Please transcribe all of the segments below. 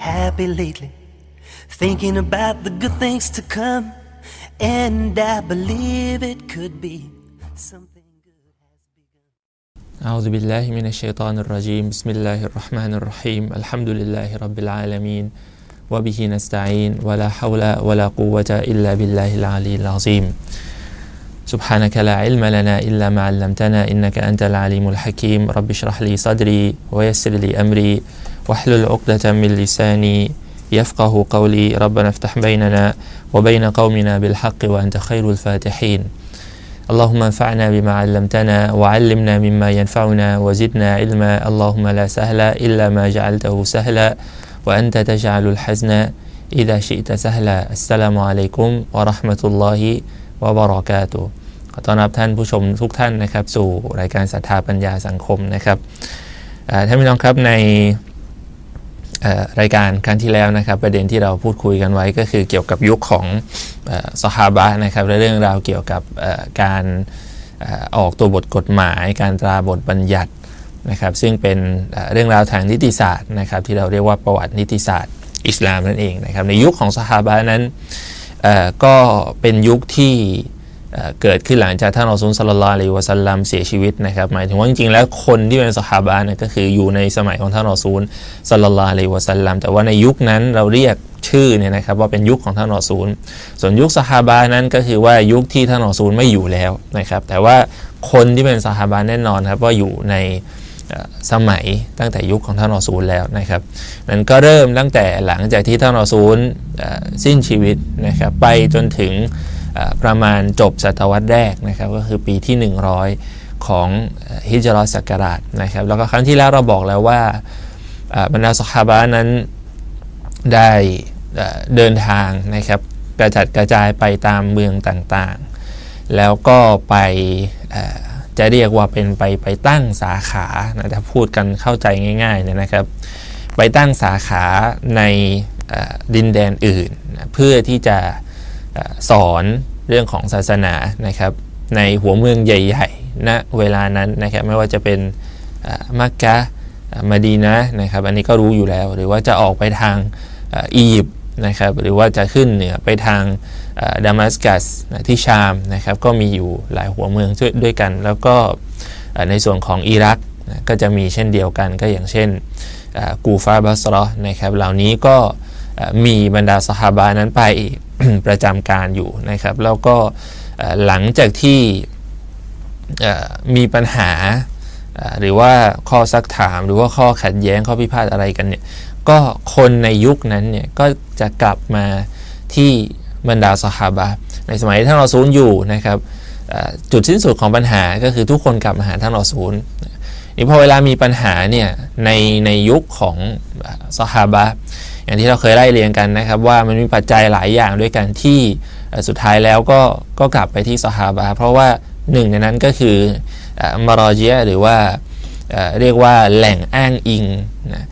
happy lately, thinking about the good things to come, and I believe it could be something good has begun. أعوذ بالله من الشيطان الرجيم. بسم الله الرحمن الرحيم. الحمد لله رب العالمين. وبه نستعين. ولا حول ولا قوة إلا بالله العلي العظيم. سبحانك لا علم لنا إلا ما علمتنا. إنك أنت العليم الحكيم. رب اشرح لي صدري ويسر لي أمري. واحلل عقدة من لساني يفقه قولي ربنا افتح بيننا وبين قومنا بالحق وأنت خير الفاتحين اللهم انفعنا بما علمتنا وعلمنا مما ينفعنا وزدنا علما اللهم لا سهل إلا ما جعلته سهلا وأنت تجعل الحزن إذا شئت سهلا السلام عليكم ورحمة الله وبركاته ขอต้อนรับท่านผู้ชมทุกท่านนะครับ สู่รายการศรัทธาปัญญาสังคมนะครับอ่าท่านพี่น้องครับในเอ่อ รายการครั้งที่แล้วนะครับ ประเด็นที่เราพูดคุยกันไว้ก็คือเกี่ยวกับยุคของเอ่อซอฮาบะนะครับและเรื่องราวเกี่ยวกับการออกตัวบทกฎหมาย การตราบทบัญญัตินะครับซึ่งเป็นเรื่องราวทางนิติศาสตร์นะครับที่เราเรียกว่าประวัตินิติศาสตร์อิสลามนั่นเองนะครับในยุคของซอฮาบะนั้นก็เป็นยุคที่ เกิดขึ้นหลังจากท่านอซูลสัลลัลลอฮิวะสัลลัมเสียชีวิตนะครับหมายถึงว่าจริงๆแล้วคนที่เป็นซอฮาบะห์เนี่ยก็คืออยู่ในสมัยของท่านอซูลสัลลัลลอฮิวะสัลลัมแต่ว่าในยุคนั้นเราเรียกชื่อเนี่ยนะครับว่าเป็นยุคของท่านรอซูลส่วนยุคซอฮาบะห์นั้นก็คือว่ายุคที่ท่านรอซูลไม่อยู่แล้วนะครับแต่ว่าคนที่เป็นซอฮาบะห์แน่นอนครับว่าอยู่ในสมัยตั้งแต่ยุคของท่านรอซูลแล้วนะครับนั้นก็เริ่มตั้งแต่หลังจากที่ท่านอซูลสิ้นชีวิตนะครับไปจนถึง ประมาณจบศตวรรษแรกนะครับก็คือปีที่ 100 ของฮิจรัสศักราชนะครับแล้วก็ครั้งที่แล้วเราบอกแล้วว่าบรรดาซอฮาบะนั้นได้เดินทางนะครับกระจัดกระจายไปตามเมืองต่างๆ แล้วก็ไปจะเรียกว่าเป็นไปไปตั้งสาขานะถ้าพูดกันเข้าใจง่ายๆเนี่ยนะครับ ไปตั้งสาขาในดินแดนอื่นนะเพื่อที่จะ สอนเรื่องของศาสนานะครับในหัวเมืองใหญ่ๆณเวลานั้นนะครับไม่ว่าจะเป็นมักกะมาดีนะนะครับอันนี้ก็รู้อยู่แล้ว หรือว่าจะออกไปทางอียิปต์นะครับหรือว่าจะขึ้นเหนือไปทางดามัสกัสที่ชามนะครับก็มีอยู่หลายหัวเมืองด้วยกัน แล้วก็ในส่วนของอิรักนะก็จะมีเช่นเดียวกันก็อย่างเช่นกูฟาบัสรอนะครับเหล่านี้ก็มีบรรดาสหาบานั้นไปอีก ประจำการอยู่นะครับ แล้วก็หลังจากที่มีปัญหาหรือว่าข้อซักถามหรือว่าข้อขัดแย้งข้อพิพาทอะไรกันเนี่ยก็คนในยุคนั้นเนี่ยก็จะกลับมาที่บรรดาสหาบะในสมัยที่ท่านรอซูลอยู่นะครับจุดสิ้นสุดของปัญหาก็คือทุกคนกลับมาหาท่านรอซูลนี่พอเวลามีปัญหาเนี่ยในในยุคของซอฮาบะ อย่างที่เราเคยไล่เรียงกันนะครับ ว่ามันมีปัจจัยหลายอย่างด้วยกันที่สุดท้ายแล้วก็ก็กลับไปที่ซอฮาบะเพราะว่าหนึ่งในนั้นก็คือมารอเจียหรือว่าเรียกว่าแหล่งอ้างอิงนะ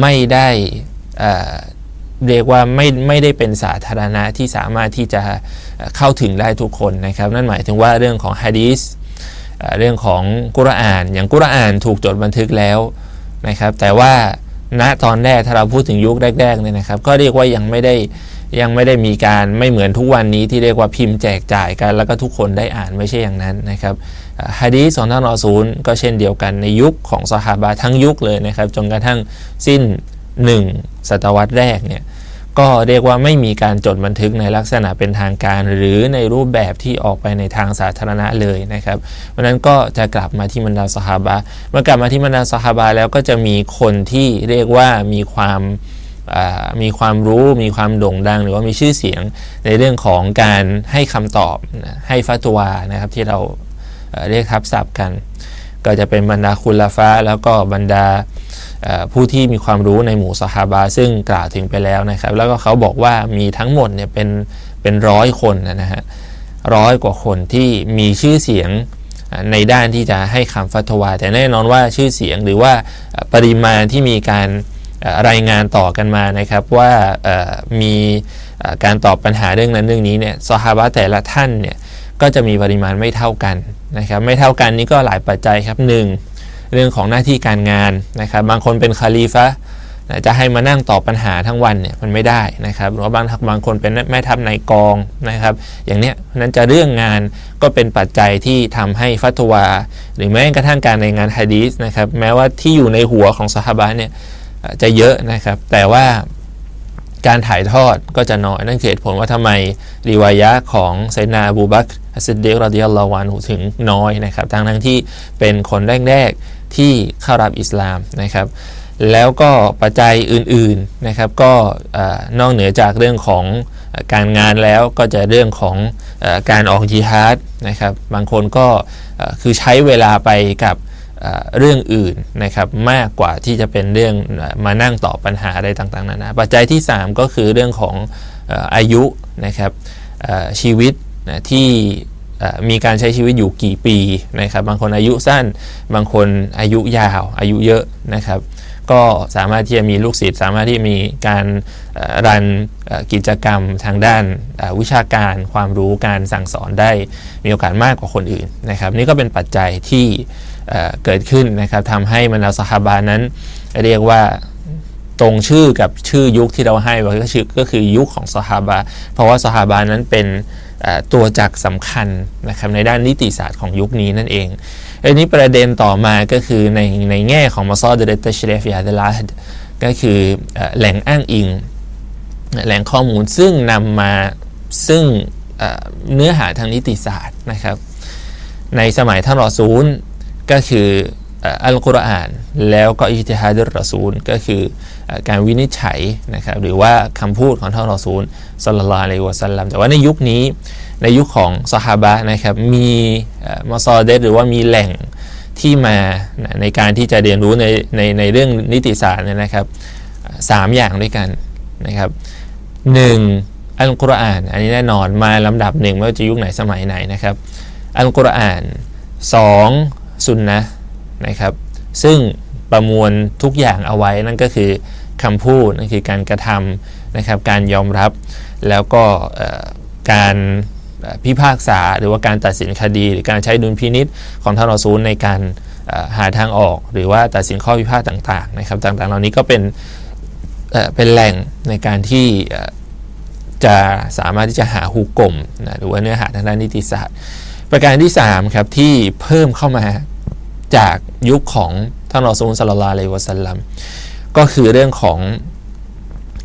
ไม่ได้เรียกว่าไม่ไม่ได้เป็นสาธารณะที่สามารถที่จะเข้าถึงได้ทุกคนนะครับ นั่นหมายถึงว่าเรื่องของฮะดีษเอ่อเรื่องของกุรอาน อย่างกุรอานถูกจดบันทึกแล้วนะครับ แต่ว่า ณตอนแรกถ้าเราพูดถึงยุคแรกๆเนี่ยนะครับ ก็เรียกว่ายังไม่ได้ยังไม่ได้มีการไม่เหมือนทุกวันนี้ที่เรียกว่าพิมพ์แจกจ่ายกัน แล้วก็ทุกคนได้อ่านไม่ใช่อย่างนั้นนะครับฮะดีสองท่านอศูนย์ก็เช่นเดียวกันในยุคของสหาบะทั้งยุคเลยนะครับ จนกระทั่งสิ้นหนึ่งศตวรรษแรกเนี่ย ก็เรียกว่าไม่มีการจดบันทึกในลักษณะเป็นทางการ หรือในรูปแบบที่ออกไปในทางสาธารณะเลยนะครับเพราะนั้นก็จะกลับมาที่บรรดาสหาบะเมื่อกลับมาที่บรรดาสหาบะแล้วก็จะมีคนที่เรียกว่ามีความมีความรู้มีความโด่งดัง หรือว่ามีชื่อเสียงในเรื่องของการให้คำตอบให้ฟัตวานะครับที่เราเรียกทับศัพท์กัน ก็จะเป็นบรรดาคุณลาฟ้าแล้วก็บรรดา ผู้ที่มีความรู้ในหมู่สหาบาซึ่งกล่าวถึงไปแล้วนะครับ แล้วก็เขาบอกว่ามีทั้งหมดเนี่ยเป็นเป็นร้อยคนนะฮะร้อยกว่าคนที่มีชื่อเสียงในด้านที่จะให้คำฟัตวา แต่แน่นอนว่าชื่อเสียงหรือว่าปริมาณที่มีการรายงานต่อกันมานะครับว่ามีการตอบปัญหาเรื่องนั้นเรื่องนี้เนี่ยสหาบะแต่ละท่านเนี่ยก็จะมีปริมาณไม่เท่ากันนะครับ ไม่เท่ากันนี้ก็หลายปัจจัยครับหนึ่ง เรื่องของหน้าที่การงานนะครับบางคนเป็นคาลีฟะจะให้มานั่งตอบปัญหาทั้งวันเนี่ยมันไม่ได้นะครับหรือว่าบางบางคนเป็นแม่ทัพในกองนะครับอย่างเนี้ยนั้นจะเรื่องงานก็เป็นปัจจัยที่ทำให้ฟัตวา หรือแม้กระทั่งการในงานฮะดีสนะครับแม้ว่าที่อยู่ในหัวของสหบะเนี่ยจะเยอะนะครับ แต่ว่าการถ่ายทอดก็จะน้อยนั่นคือเหตุผลว่าทำไมรีวายะของไซนาบูบักอัสเดกรดิยัลลอวานูถึงน้อยนะครับทั้งทั้งที่เป็นคนแรกๆ ที่เข้ารับอิสลามนะครับ แล้วก็ปัจจัยอื่นๆนะครับ ก็นอกเหนือจากเรื่องของการงานแล้วก็จะเรื่องของการออกจิฮาดนะครับ บางคนก็คือใช้เวลาไปกับเรื่องอื่นนะครับมากกว่าที่จะเป็นเรื่องมานั่งตอบปัญหาอะไรต่างๆนานาปัจจัยที่ 3 ก็คือเรื่องของอายุนะครับชีวิตที่ มีการใช้ชีวิตอยู่กี่ปีนะครับบางคนอายุสั้น บางคนอายุยาว อายุเยอะนะครับ ก็สามารถที่จะมีลูกศิษย์สามารถที่มีการรันกิจกรรมทางด้านวิชาการความรู้การสั่งสอนได้มีโอกาสมากกว่าคนอื่นนะครับ นี่ก็เป็นปัจจัยที่เกิดขึ้นนะครับทำให้มนาสฮาบานั้น เรียกว่าตรงชื่อกับชื่อยุคที่เราให้ไว้ก็คือก็คือยุคของสฮาบาเพราะว่าสฮาบานั้นเป็น ตัวจักสำคัญนะครับในด้านนิติศาสตร์ของยุคนี้นั่นเองอันนี้ประเด็นต่อมาก็คือในในแง่ของมาซอดเดตเชเรฟยาเดลาดก็คือแหล่งอ้างอิง แหล่งข้อมูลซึ่งนำมาซึ่งเนื้อหาทางนิติศาสตร์นะครับ ในสมัยท่านรอซูลก็คือ อัลกุรอาน แล้วก็อิติฮาดุรอซูล ก็คือการวินิจฉัยนะครับหรือว่าคำพูดของท่านรอซูลสลลัลลอฮุอะลัยวะสัลลัมแต่ว่าในยุคนี้ในยุคของสหบะนะครับมีมอซอเดสหรือว่ามีแหล่งที่มาในการที่จะเรียนรู้ในในในเรื่องนิติศาสตร์เนี่ยนะครับสามอย่างด้วยกันนะครับหนึ่งอัลกุรอาน อันนี้แน่นอนมาลำดับหนึ่งไม่ว่าจะยุคไหนสมัยไหนนะครับ อัลกุรอานสองสุนนะ นะครับ ซึ่งประมวลทุกอย่างเอาไว้นั่นก็คือคำพูดนั่นคือการกระทำนะครับ การยอมรับแล้วก็การพิพากษาหรือว่าการตัดสินคดี หรือการใช้ดุลพินิษของท่านอซูลในการหาทางออก หรือว่าตัดสินข้อพิพาทต่างๆนะครับต่างๆ เหล่านี้ก็เป็นเป็นแหล่งในการที่จะสามารถที่จะหาหูกลมนะหรือว่าเนื้อหาทางด้านนิติศาสตร์ ประการที่3ครับที่เพิ่มเข้ามา จากยุคของท่านรอซูลสัลลัลลอฮุอะลัยวะสัลลัมก็คือเรื่องของ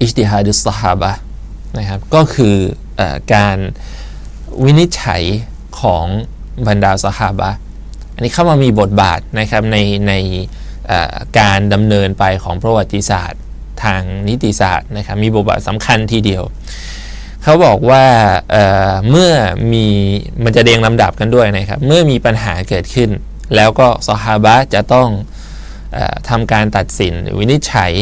อิสติฮาดุสฮาบะนะครับก็คืออการวินิจฉัยของบรรดาสหาบะอันนี้เข้ามามีบทบาทนะครับในในการดำเนินไปของประวัติศาสตร์ทางนิติศาสตร์นะครับมีบทบาทสำคัญทีเดียว เขาบอกว่าเเมื่อมีมันจะเรียงลำดับกันด้วยนะครับ เมื่อมีปัญหาเกิดขึ้น แล้วก็สหาบะจะต้องอทำการตัดสินวินิจฉัย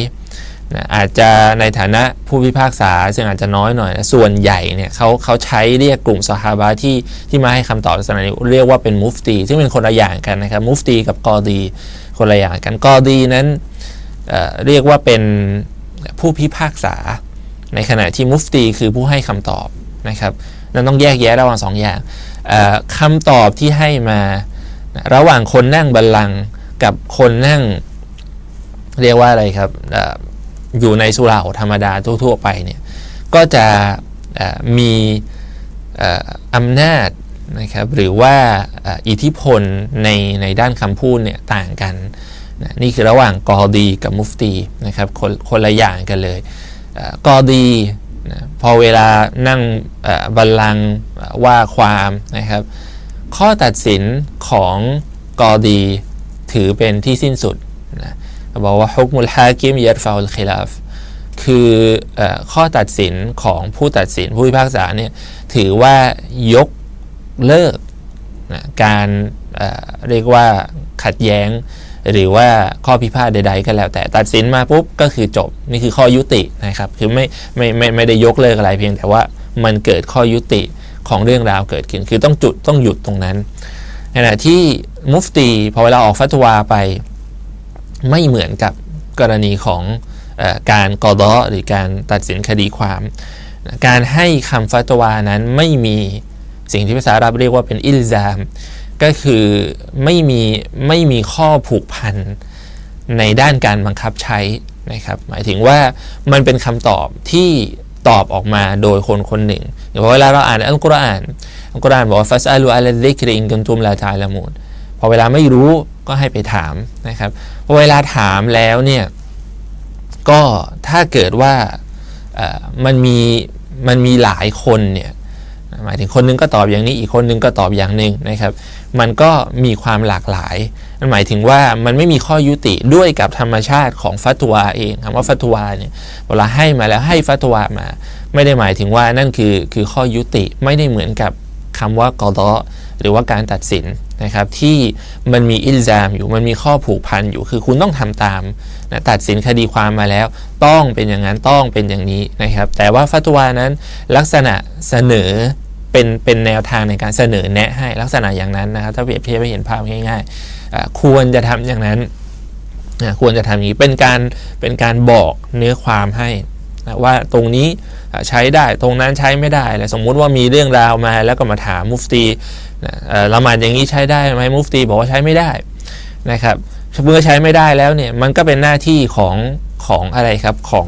นะอาจจะในฐานะผู้พิพากษาซึ่งอาจจะน้อยหน่อยนะส่วนใหญ่เนี่ยเขาเขาใช้เรียกกลุ่มสหาบะที่ที่มาให้คำตอบลักษณะนี้เรียกว่าเป็นมุฟตี ซึ่งเป็นคนละอย่างกันนะครับมุฟตีกับกอดีคนละอย่างกันกอดีนั้นเเรียกว่าเป็นผู้พิพากษา ในขณะที่มุฟตีคือผู้ให้คำตอบนะครับนั้นต้องแยกแยะระหว่างสองอย่างคำตอบที่ให้มา ระหว่างคนนั่งบัลลังก์กับคนนั่งเรียกว่าอะไรครับอยู่ในสุราธรรมดาทั่ว ๆ ไปเนี่ยก็จะมีอำนาจนะครับหรือว่าอิทธิพลในในด้านคำพูดเนี่ยต่างกันนะนี่คือระหว่างกอดีกับมุฟตีนะครับคนคนละอย่างกันเลยกอดีนะพอเวลานั่งบัลลังว่าความนะครับ ข้อตัดสินของกอดีถือเป็นที่สิ้นสุดนะบอกว่าฮุกมุลฮากิมยัดฟาอุลคิลาฟคืออข้อตัดสินของผู้ตัดสินผู้พิพากษาเนี่ยถือว่ายกเลิกนะการเเรียกว่าขัดแย้ง หรือว่าข้อพิพาทใด ๆ ก็แล้ว แต่ตัดสินมาปุ๊บก็คือจบนี่คือข้อยุตินะครับ คือไม่ไม่ไม่ไม่ได้ยกเลิกอะไรเพียงแต่ว่ามันเกิดข้อยุติ ของเรื่องราวเกิดขึ้น คือต้องจุดต้องหยุดตรงนั้นขณะที่มุฟตีพอเวลาออกฟัตวาไปไม่เหมือนกับกรณีของอการกอดอหรือการตัดสินคดีความ การให้คำฟัตวานั้นไม่มีสิ่งที่ภาษาอาหรับเรียกว่าเป็นอิลซาม ก็คือไม่มีไม่มีข้อผูกพันในด้านการบังคับใช้นะครับ หมายถึงว่ามันเป็นคำตอบที่ ตอบออกมาโดยคนคนหนึ่งอย่างเวลาเราอ่านอัลกุรอานอัลกุรอานบอกว่าฟัสอัลูอัลลิกริงกุนตุมลาตาละมูนพอเวลาไม่รู้ก็ให้ไปถามนะครับพอเวลาถามแล้วเนี่ยก็ถ้าเกิดว่ามันมีมันมีหลายคนเนี่ยหมายถึงคนนึงก็ตอบอย่างนี้อีกคนนึงก็ตอบอย่างหนึ่งนะครับ มันก็มีความหลากหลาย มันหมายถึงว่ามันไม่มีข้อยุติด้วยกับธรรมชาติของฟัตวาเองคำว่าฟัตวาเนี่ยเวลาให้มาแล้วให้ฟัตวามา ไม่ได้หมายถึงว่านั่นคือคือข้อยุติไม่ได้เหมือนกับคำว่ากอดอหรือว่าการตัดสินนะครับที่มันมีอิลซามอยู่มันมีข้อผูกพันอยู่คือคุณต้องทำตามนะตัดสินคดีความมาแล้ว ต้องเป็นอย่างนั้นต้องเป็นอย่างนี้นะครับ แต่ว่าฟัตวานั้นลักษณะเสนอเป็นเป็นแนวทางในการเสนอแนะให้ลักษณะอย่างนั้นนะครับ ถ้าเปรียบเทียบให้เห็นภาพง่าย ๆ ควรจะทำอย่างนั้นควรจะทำอย่างนี้เป็นการเป็นการบอกเนื้อความให้นะว่าตรงนี้ใช้ได้ตรงนั้นใช้ไม่ได้อะไรสมมุติว่ามีเรื่องราวมาแล้วก็มาถามมุฟตีละหมาดอย่างนี้ใช้ได้ไหมมุฟตีบอกว่าใช้ไม่ได้นะครับเมื่อใช้ไม่ได้แล้วเนี่ยมันก็เป็นหน้าที่ของของอะไรครับของ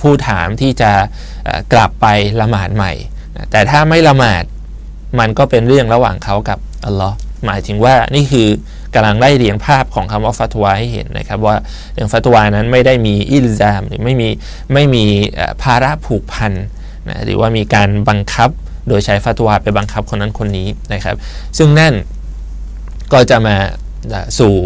ผู้ถามที่จะกลับไปละหมาดใหม่ แต่ถ้าไม่ละหมาดมันก็เป็นเรื่องระหว่างเขากับอัลลอฮ์ หมายถึงว่านี่คือกำลังได้เรียงภาพของคำว่าฟัตวาให้เห็นนะครับ ว่าเรื่องฟัตวานั้นไม่ได้มีอิลซามหรือไม่มีไม่มีภาระผูกพันนะหรือว่ามีการบังคับโดยใช้ฟัตวาไปบังคับคนนั้นคนนี้นะครับ ซึ่งนั่นก็จะมาสู่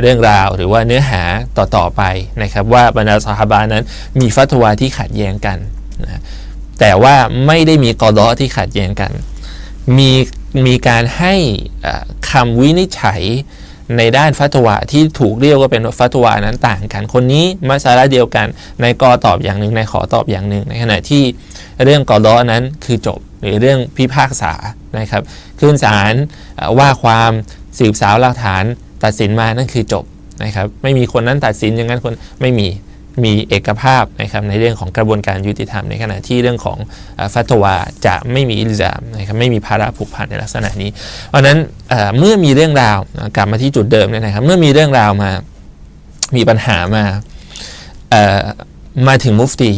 เรื่องราวหรือว่าเนื้อหาต่อๆไปนะครับ ว่าบรรดาสหบานั้นมีฟัตวาที่ขัดแย้งกันนะแต่ว่าไม่ได้มีกอดอที่ขัดแย้งกัน มี มีการให้คำวินิจฉัยในด้านฟัตวาที่ถูกเรียกว่าเป็นฟัตวานั้นต่างกัน คนนี้มาสาระเดียวกันในกอตอบอย่างหนึ่งในขอตอบอย่างหนึ่ง ในขณะที่เรื่องกอดอนั้นคือจบหรือเรื่องพิพากษานะครับขึ้นศาลว่าความสืบสาวหลักฐานตัดสินมานั่นคือจบนะครับไม่มีคนนั้นตัดสินอย่างนั้นคนไม่มี มีเอกภาพนะครับในเรื่องของกระบวนการยุติธรรม ในขณะที่เรื่องของฟัตวาจะไม่มีอิลซามนะครับไม่มีภาระผูกพันในลักษณะนี้ เพราะนั้นเมื่อมีเรื่องราวกลับมาที่จุดเดิมเนี่ยนะครับ เมื่อมีเรื่องราวมามีปัญหามามาถึงมุฟตี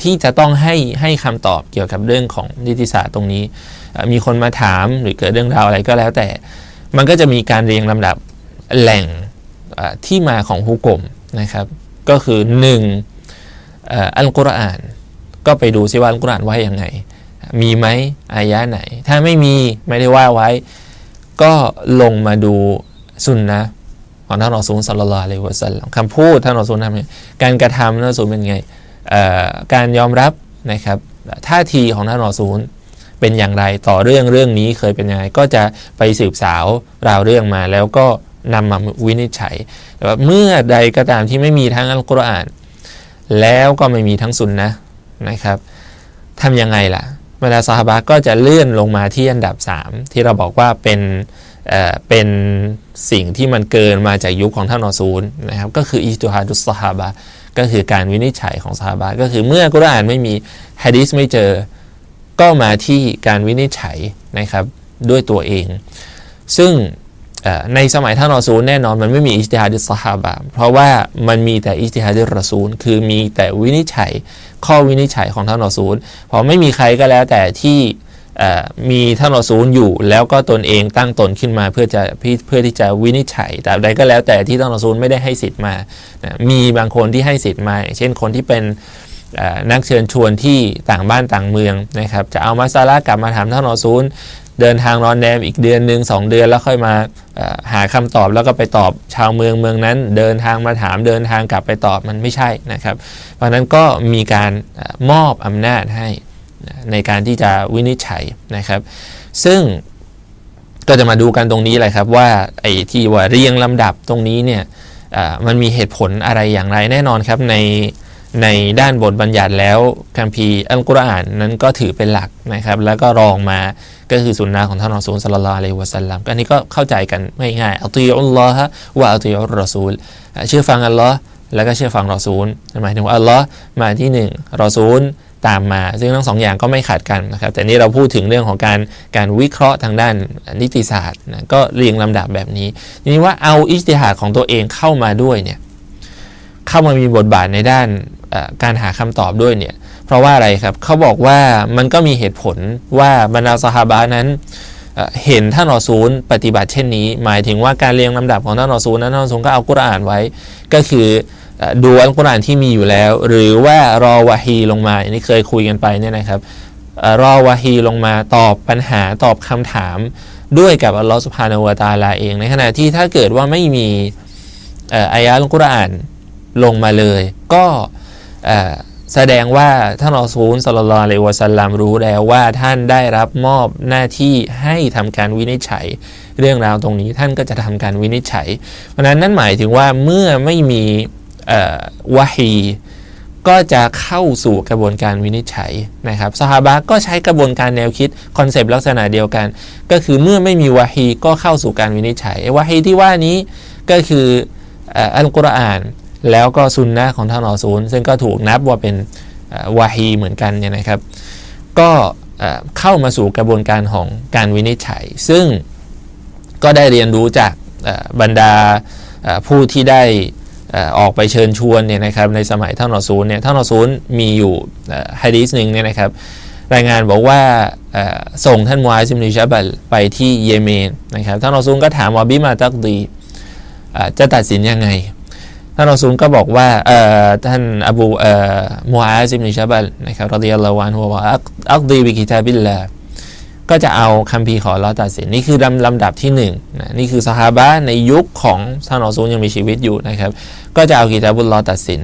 ที่จะต้องให้ให้คำตอบเกี่ยวกับเรื่องของนิติศาสตร์ตรงนี้ มีคนมาถามหรือเกิดเรื่องราวอะไรก็แล้วแต่ มันก็จะมีการเรียงลำดับแหล่งที่มาของฮุกกลมนะครับ ก็คือ1อัลกุรอาน ก็ไปดูซิว่าอัลกุรอานว่าอย่างไง มีไหมอายะไหน ถ้าไม่มีไม่ได้ว่าไว้ ก็ลงมาดูสุนนะของท่านรอซูลสัลลัลลอฮุอะลัยฮิวะสัลลัมคำพูดท่านรอซูลทำไงการกระทำท่านรอซูลเป็นไงการยอมรับนะครับท่าทีของท่านรอซูลเป็นอย่างไรต่อเรื่องเรื่องนี้เคยเป็นยังไงก็จะไปสืบสาวราวเรื่องมาแล้วก็ นำมาวินิจฉัย แต่ว่าเมื่อใดก็ตามที่ไม่มีทั้งอัลกุรอาน แล้วก็ไม่มีทั้งสุนนะนะครับทำยังไงล่ะบรรดาซาฮาบะก็จะเลื่อนลงมาที่อันดับ 3 ที่เราบอกว่าเป็นเอ่อเป็นสิ่งที่มันเกินมาจากยุคของท่านอซูลนะครับก็คืออิสตุฮาดุสซาฮาบะก็คือการวินิจฉัยของซาฮาบะก็คือเมื่อกุรอานไม่มีฮะดีสไม่เจอ ก็มาที่การวินิจฉัยนะครับด้วยตัวเอง ซึ่ง ในสมัยท่านรอซูลแน่นอนมันไม่มีอิสติฮาดิสฮาบะเพราะว่ามันมีแต่อิสติฮาดิรอซูล คือมีแต่วินิจฉัยข้อวินิจฉัยของท่านรอซูลพอไม่มีใครก็แล้วแต่ที่มีท่านรอซูลอยู่ แล้วก็ตนเองตั้งตนขึ้นมาเพื่อจะเพื่อที่จะวินิจฉัยแต่ใดก็แล้วแต่ที่ท่านรอซูลไม่ได้ให้สิทธิ์มามีบางคนที่ให้สิทธิ์มา เช่นคนที่เป็นนักเชิญชวนที่ต่างบ้านต่างเมืองนะครับจะเอามาซาลากลับมาถามท่านรอซูล เดินทางนอนแนมอีกเดือนหนึ่งสองเดือนแล้วค่อยมาหาคำตอบแล้วก็ไปตอบชาวเมืองเมืองนั้น เดินทางมาถามเดินทางกลับไปตอบมันไม่ใช่นะครับ เพราะนั้นก็มีการมอบอำนาจให้ในการที่จะวินิจฉัยนะครับ ซึ่งก็จะมาดูกันตรงนี้เลยครับว่าไอ้ที่ว่าเรียงลำดับตรงนี้เนี่ยมันมีเหตุผลอะไรอย่างไรแน่นอนครับใน ในด้านบทบัญญัติแล้วคัมภีร์อัลกุรอานนั้นก็ถือเป็นหลักนะครับ แล้วก็รองมาก็คือสุนนะของท่านอซูลสัลลัลลอฮุอะลัยฮิวะสัลลัมอันนี้ก็เข้าใจกันไม่ง่ายอัลตุยอุลลอฮะว่าอัลตุยอุรอซูลเชื่อฟังอัลลอฮ์แล้วก็เชื่อฟังรอซูลหมายถึงว่าอัลลอฮ์มาที่หนึ่งรอซูลตามมา ซึ่งทั้งสองอย่างก็ไม่ขัดกันนะครับ แต่นี่เราพูดถึงเรื่องของการการวิเคราะห์ทางด้านนิติศาสตร์นะก็เรียงลำดับแบบนี้ทีนี้ว่าเอาอิสติฮาดของตัวเองเข้ามาด้วยเนี่ยเข้ามามีบทบาทในด้าน การหาคำตอบด้วยเนี่ย เพราะว่าอะไรครับเขาบอกว่ามันก็มีเหตุผลว่าบรรดาสหาบะนั้นเห็นท่านอซูลปฏิบัติเช่นนี้ หมายถึงว่าการเรียงลำดับของท่านอซูลนั้นท่านอซูลก็เอากุรอานไว้ ก็คือดูอัลกุรอานที่มีอยู่แล้ว หรือว่ารอวะฮีลงมาอันนี้เคยคุยกันไปเนี่ยนะครับรอวะฮีลงมาตอบปัญหาตอบคำถามด้วยกับอัลลอฮฺสุภาณวตาลาเอง ในขณะที่ถ้าเกิดว่าไม่มีอายะอัลกุรอานลงมาเลย ก็ แสดงว่าท่านอัซูลสลลลอะลัยวะสัลลัมรู้แล้วว่าท่านได้รับมอบหน้าที่ให้ทำการวินิจฉัย เรื่องราวตรงนี้ท่านก็จะทำการวินิจฉัย เพราะนั้นนั่นหมายถึงว่าเมื่อไม่มีวะฮีก็จะเข้าสู่กระบวนการวินิจฉัยนะครับสหาบะก็ใช้กระบวนการแนวคิดคอนเซปต์ลักษณะเดียวกัน ก็คือเมื่อไม่มีวะฮีก็เข้าสู่การวินิจฉัยวะฮีที่ว่านี้ก็คืออัลกุรอาน แล้วก็ซุนนะของท่านอซูลซึ่งก็ถูกนับว่าเป็นวาฮีเหมือนกันเนี่ยนะครับ ก็เข้ามาสู่กระบวนการของการวินิจฉัย ซึ่งก็ได้เรียนรู้จากบรรดาผู้ที่ได้ออกไปเชิญชวนเนี่ยนะครับในสมัยท่านอซูลเนี่ยท่านอซูลมีอยู่ฮะดีสหนึ่งเนี่ยนะครับ รายงานบอกว่าส่งท่านมูอาซิมนิชาบัลไปที่เยเมนนะครับท่านอซูลก็ถามว่าบิมาตักดีจะตัดสินยังไง ท่านรอซูลก็บอกว่าท่านอบูมูอาซิบนิชาบัลนะครับรดิยัลลอฮุอันหัว่าอักดีบิกิตาบิลลาก็จะเอาคัมภีร์ของลอตัดสินนี่คือลำลำดับที่1นนะนี่คือสฮาบะในยุคของท่านรอซูลยังมีชีวิตอยู่นะครับ ก็จะเอากิตาบุลลอตัดสิน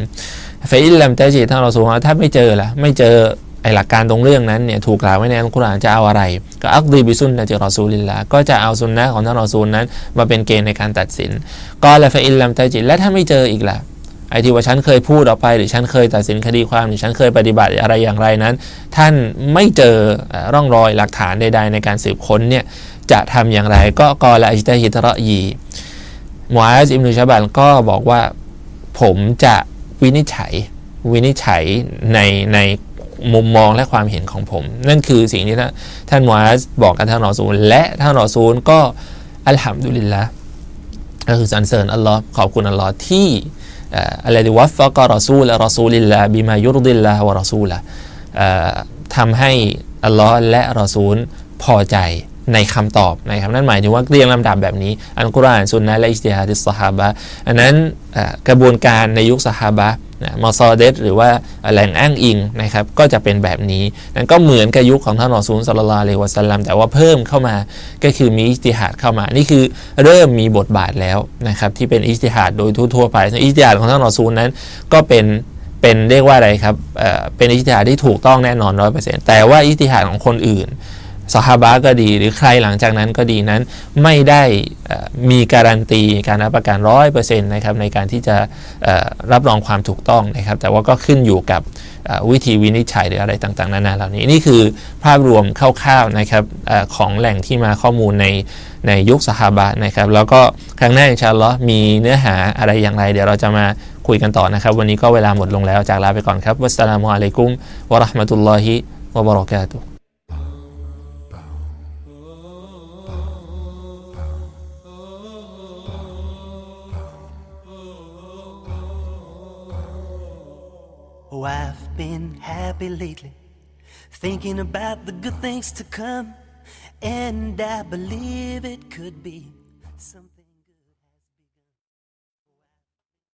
เฟอิลลัมเตจิท่านรอซูลถ้าไม่เจอละไม่เจอ ไอหลักการตรงเรื่องนั้นเนี่ยถูกกล่าวไว้ในอัลกุรอานจะเอาอะไร ก็อักดีบิซุนนะจิรอซูลิลละก็จะเอาซุนนะของท่านรอซูลนั้น มาเป็นเกณฑ์ในการตัดสินก็ละฟอิลลัมตาจิและถ้าไม่เจออีกล่ะไอ้ที่ว่าฉันเคยพูดออกไปหรือฉันเคยตัดสินคดีความหรือฉันเคยปฏิบัติอะไรอย่างไรนั้น ท่านไม่เจอร่องรอยหลักฐานใด ๆ ในการสืบค้นเนี่ยจะทำอย่างไร ก็กอละอิตาฮิตระยีมวาสอิมนุชาบันก็บอกว่าผมจะวินิจฉัยวินิจฉัยในใน มุมมองและความเห็นของผม นั่นคือสิ่งที่ท่านวาสบอกกับท่านรอซูล และท่านรอซูลก็อัลฮัมดุลิลละก็คือสรรเสริญอัลลอฮ์ขอบคุณอัลลอฮ์ที่อัลลอฮ์วัฟฟะกรอซูลและรอซูลิลละบิมายุรดิลละวะรอซูละทำให้อัลลอฮ์และรอซูลพอใจ ในคำตอบนะครับนั่นหมายถึงว่าเรียงลำดับแบบนี้ อันกุรอานซุนนะและอิสติฮาดิสซฮาบะอันนั้นกระบวนการในยุคสฮาบะมอซอเดสหรือว่าแหล่งอ้างอิงนะครับก็จะเป็นแบบนี้นั่นก็เหมือนกับยุคของท่านรอซูลสลลัลลอฮุอะลัยวะสัลลัมแต่ว่าเพิ่มเข้ามาก็คือมีอิสติฮัดเข้ามา นี่คือเริ่มมีบทบาทแล้วนะครับที่เป็นอิสติฮัดโดยทั่วไปอิสติฮัดของท่านรอซูลนั้นก็เป็นเป็นเรียกว่าอะไรครับเป็นอิสติฮัดที่ถูกต้องแน่นอนร้อยเปอร์เซ็นต์แต่ว่าอิสติฮัดของคนอื่น สฮาบะก็ดี หรือใครหลังจากนั้นก็ดีนั้นไม่ได้มีการันตีการรับประกันร้อยเปอร์เซ็นต์นะครับในการที่จะรับรองความถูกต้องนะครับ แต่ว่าก็ขึ้นอยู่กับวิธีวินิจฉัยหรืออะไรต่างๆ นานาเหล่านี้นี่คือภาพรวมคร่าวๆนะครับอของแหล่งที่มาข้อมูลในในยุคสหาบะนะครับ แล้วก็ครั้งหน้าอินชาอัลลอฮ์มีเนื้อหาอะไรอย่างไร เดี๋ยวเราจะมาคุยกันต่อนะครับ วันนี้ก็เวลาหมดลงแล้วจากลาไปก่อนครับวัสสลามุอะลัยกุมวะราะห์มะตุลลอฮิวะบะเราะกาตุ I've been happy lately, thinking about the good things to come, and I believe it could be something.